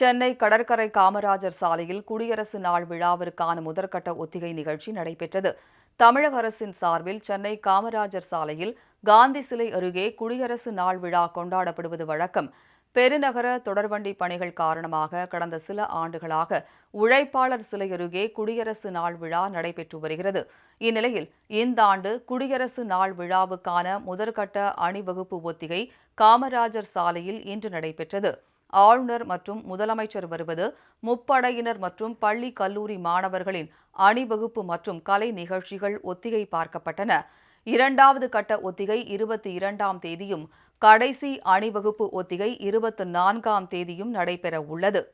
சென்னை கடற்கரை காமராஜர் சாலையில் குடியரசு நாள் விழாவிற்கான முதற்கட்ட ஒத்திகை நிகழ்ச்சி நடைபெற்றது. தமிழக அரசின் சார்பில் சென்னை காமராஜர் சாலையில் காந்தி சிலை அருகே குடியரசு நாள் விழா கொண்டாடப்படுவது வழக்கம். பெருநகர தொடர்வண்டி பணிகள் காரணமாக கடந்த சில ஆண்டுகளாக உழைப்பாளர் சிலை அருகே குடியரசு நாள் விழா நடைபெற்று வருகிறது. இந்நிலையில் இந்த ஆண்டு குடியரசு நாள் விழாவுக்கான முதற்கட்ட அணிவகுப்பு ஒத்திகை காமராஜர் சாலையில் இன்று நடைபெற்றது. ஆளுநர் மற்றும் முதலமைச்சர் வருவது முப்படையினர் மற்றும் பள்ளி கல்லூரி மாணவர்களின் அணிவகுப்பு மற்றும் கலை நிகழ்ச்சிகள் ஒத்திகை பார்க்கப்பட்டன. இரண்டாவது கட்ட ஒத்திகை இருபத்தி இரண்டாம் தேதியும் கடைசி அணிவகுப்பு ஒத்திகை இருபத்தி நான்காம் தேதியும் நடைபெற உள்ளது